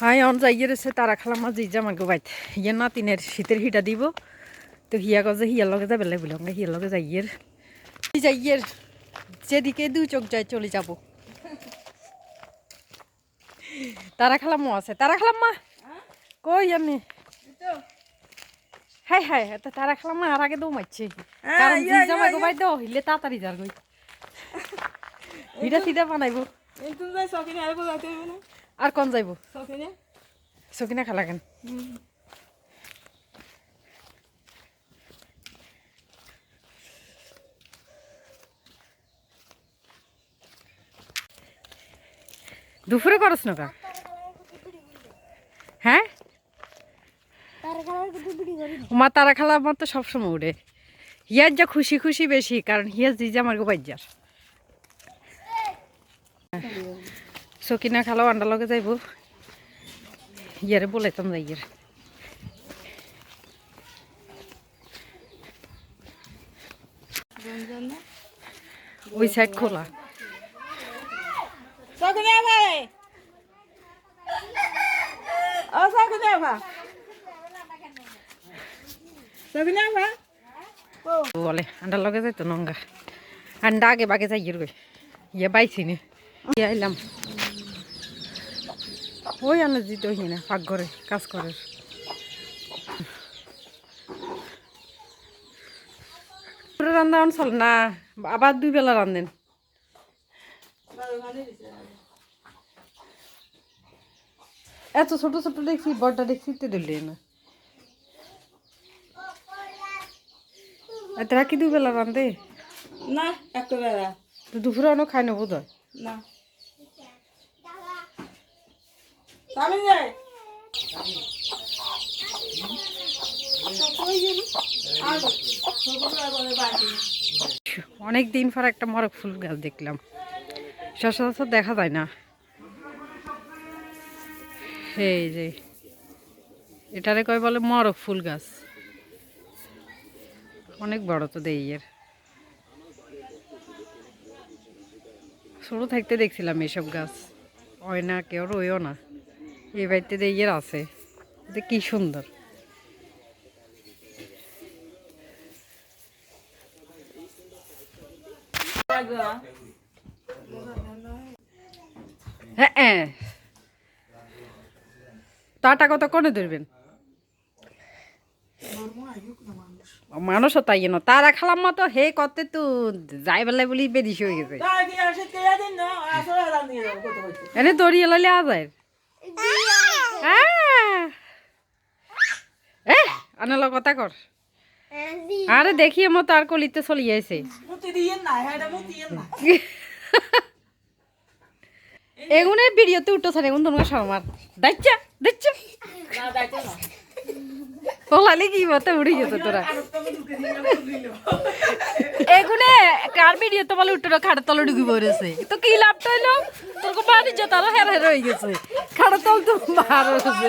High on যাইয়ে রয়েছে তারা খালাম মাঝে জামা গোবাইত ইয়ে নাতিনের শীতের হিটা দিব। তো হিয়া গজে হিয়ার লগে যাবে লাগবে লঙ্গে হিয়ার লগে যাইয়ের যাইয়ের যেদিকে দু চোখ যায় চলে যাব। তারা খালাম্মা আছে। তারা খালাম্মা কই আমি? হাই হাই তো তারা খালাম্মা আর আগে দৌমাচ্ছে কারণ জি জামা গোবাই দাও হিলে তাড়াতাড়ি যার গই হিটা সিধা বানাইবো। তুমি যাই সকিনে আর কোথাও না। আর কোন যাইব? সকিনে খালা কেন? দুপুরে করস না কা হ্যাঁ? মা তারা খালা আমার তো সবসময় উঠে হিয়ার যা খুশি খুশি বেশি কারণ হিয়ার দিজা আমার গো বাজ্যার সকিনা খালাও আন্ডা লগে যাইব। ইয়ারে বলাইতাম যাই ইয়ার। ওই সাইড খোলা। সকিনে ভাই। ও সকিনে বলে আন্ডার লগে যাইতো নঙ্গা। আন্ডা আগে বাগে যাই গই ইয়ে বাইছি নি। ইয়ে আইলাম। ওই আনে দিতে ওই না পাক ঘরে কাজ করে। রান্না অঞ্চল না আবার দুই বেলা রান্ধেন এত ছোট ছোট দেখছি বড়টা দেখছি তো দিলে না। এত রাখি দুই বেলা রান্ধে না একেবারে তো দুপুরে অনেক খাই নেব তো না আমি যাই অনেক দিন পর একটা মরক ফুল গাছ দেখলাম। সচরাচর দেখা যায় না। এই যে, এটারে কয় বলে মরক ফুল গাছ। অনেক বড় তো দেই এর। ছোট থাকতে দেখছিলাম এসব গাছ। হয় না, কেউ রইও না। এই বাড়িতে দেইয়ের আছে এটা কি সুন্দর। হ্যাঁ হ্যাঁ। তাটা কত কোনে ধরবেন? মানুষও তাই না তারা খালাম মতো হে করতে তো যাই বেলায় বলি বেদিস হয়ে গেছে। এনে দড়িয়ে লাইলে আজায় এ আনালো কথা কর। আরে দেখি মতো আর কলিতে চলি আইছে এগুনে ভিডিওতে উঠতেছে এগুন তোমার সমার দেখছা দেখছা ওলালি কি মতো উড়ে গেছে তোরা। এগুনে কার ভিডিও তো বলে উঠে খাড়া তলে ঢুকি পড়েছে। তো কি লাভটা হইল? তোর কো বাড়ি যে তারা হের হের হয়ে গেছে। খাড়া তল তো বার হয়েছে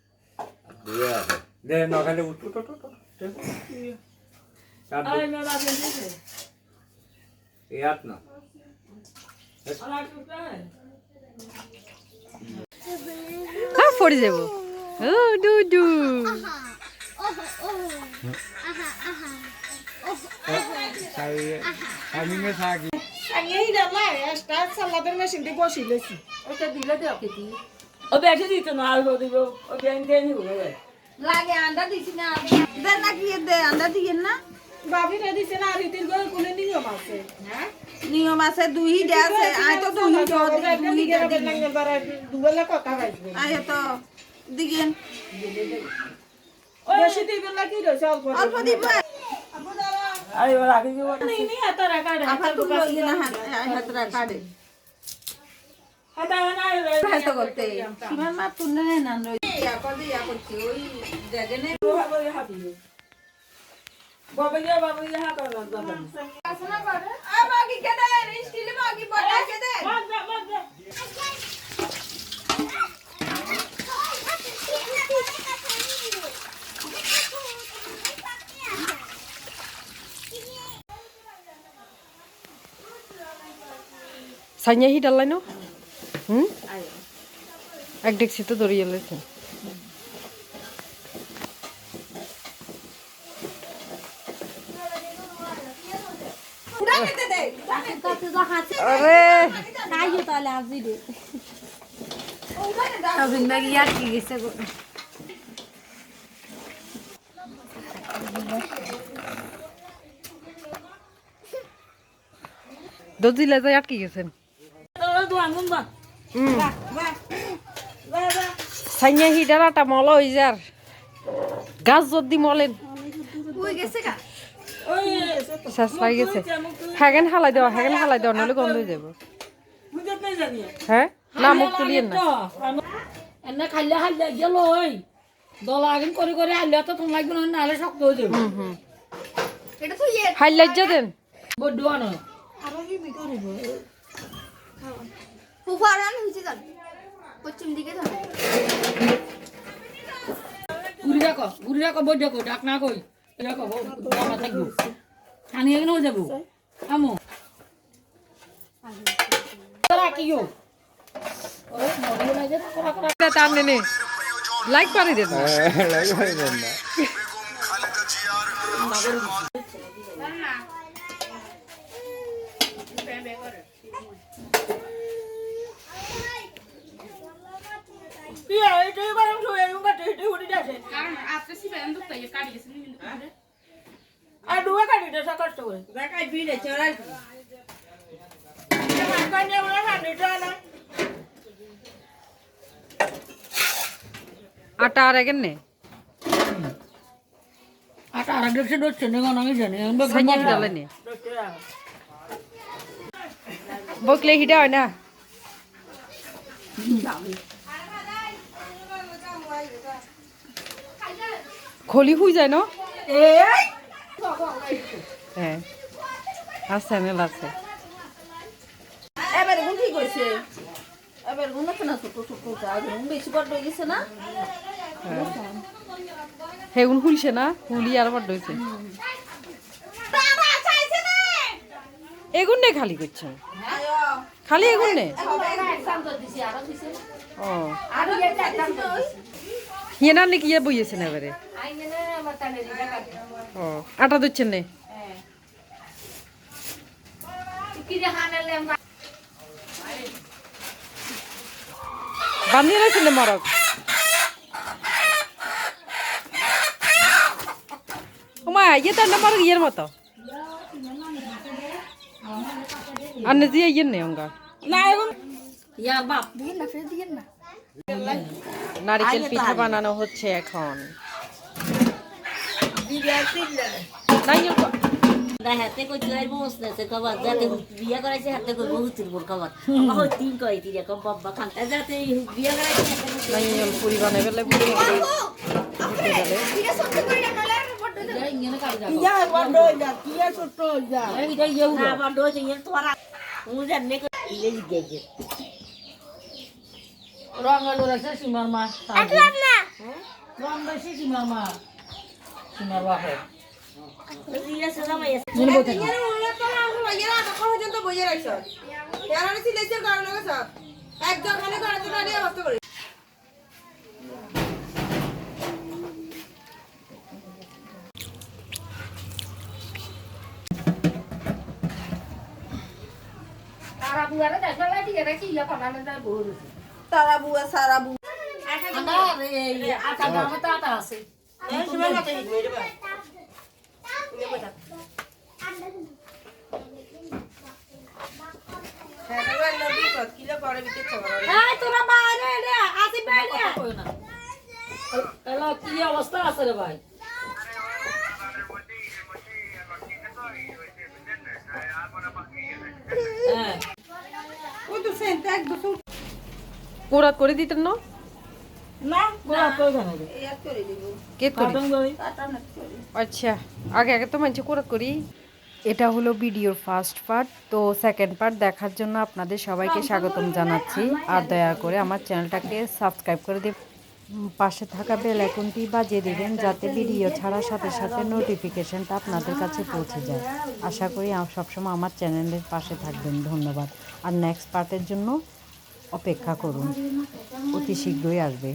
দে ন খালি উঠ উঠ উঠ ইয়াত না হ্যাঁ পড়ে যাব ও ডু ডু আমি মে থাকি সালাদের মেশিনটি বসি লেছি ওটা দিলে দেও কেটি ও বেশি দিত না আর দিব ও ব্যাংক দিয়ে নিব লাগে আন্ডা দিছি না দেন না কি দে আন্ডা দিয়েন না বাবিটা দিছে না আর ইতির করে কোনো নিয়ম আছে হ্যাঁ নিয়ম আছে দুই দে আছে আই তো দুই দুই দুবেলা কথা পাইবে আই তো দিগেন বেশি দিবেন না কি রয়েছে অল্প অল্প দিব আরে ওরা আগে দিব নি নি এত রাখা আফা তুমি না হাত হাতরা কাটে আদা না রে তো করতে কিমান মাত তুললে না নই ইয়া করে ইয়া এক ডেক্সি তো দড়িয়ে লেছে। পুরা কেদে দে আরে। সবিন বাগি কি গেছে গো? দর্জি লেজায় আটকে গেছেন হুম সাইয়া হি ডালাটা মল হই যার গাছ যদি মলেন কই গেছে গা। ওই শেষ লাগে গেছে। হ্যাগেন হালাই দেওয়া হ্যাগেন হালাই দেওয়া নইলে গন্ধ হয়ে যাব। বুঝতে হ্যাঁ না মুখ তুলিয়েন না এনে খাইলে খাইলে গেল ওই দল আগিন করে করে আইলে তো তোমার লাগবে না নাহলে শক্ত হয়ে যাবে। হুম হুম। এটা তো ইয়ে হাই লজ্জা দেন। বড্ড আনো ফুফারান হইছে জান পশ্চিম দিকে তো ঘুরি রাখো ঘুরি রাখো বড্ড কো ডাক না কই। রাখো বাবা থাকব আনি এখানে হয়ে যাব। আমো। লাইক পারি দেন দেন না। আর দুয়া কাটি দেশা কষ্ট করে। দেখাই বিলে চড়াই না আটা আর এগেন নে? আটা আর দেখছে দচ্ছে নেই আমি জানি সাইয়া নে। বকলে হিডা হয় না? খলি হুই যায় ন? হ্যাঁ। আছে মেল আছে এবার গুণ ঠিক হইছে এবার গুণ আছে না ছোট ছোট আজ বেশি বড় হয়ে গেছে না? হেগুন হুলছে না? হুলি আর বড্ড হয়েছে বাবা চাইছে না! এগুন নে খালি করছে? আয়ো খালি এগুন নে ও। হিয়ে না নাকি ইয়ে বইয়েছে না এবারে? ও আটা দিচ্ছেন নে? বান্ধিয়ে রাখছেন না মরক? ওমা ইয়ে না মরক ইয়ের মতো। আর দিয়ে ইয়ে নেই অঙ্গা না এখন ইয়ার বাপ দিয়ে না ফের দিয়ে না। নারিকেল পিঠা বানানো হচ্ছে এখন। হাতে কই তুই বস না সে কবার যাতে বিয়া করাইছে হাতে কই বহুত তিন বোর কবার আমার তিন কই তিন কম বাবা যাতে বিয়া করাইছে পুরি পুরি আছে সীমার মা সীমার মা সীমার বাপে ইয়া সাদা মাইয়া ইয়ার ওলা তো আমরা ইয়ার আটা পর্যন্ত বইয়ে রাখছ ইয়ার আর সিলেক্টের কারণে গেছ একজন খালি করে তো দাঁড়িয়ে অবস্থা করে তারা বুয়া সারা বু আটা দামে তো আটা আছে কি অবস্থা আছে রে ভাই কোরাত করে দিতেন না? আচ্ছা আগে আগে তো মানছি কোরাত করি। এটা হলো ভিডিওর ফার্স্ট পার্ট তো সেকেন্ড পার্ট দেখার জন্য আপনাদের সবাইকে স্বাগতম জানাচ্ছি। আর দয়া করে আমার চ্যানেলটাকে সাবস্ক্রাইব করে দিয়ে পাশে থাকা বেল আইকনটি বাজিয়ে দেবেন যাতে ভিডিও ছাড়ার সাথে সাথে নোটিফিকেশনটা আপনাদের কাছে পৌঁছে যায়। আশা করি সবসময় আমার চ্যানেলের পাশে থাকবেন। ধন্যবাদ। আর নেক্সট পার্টের জন্য অপেক্ষা করুন। অতি শীঘ্রই আসবে।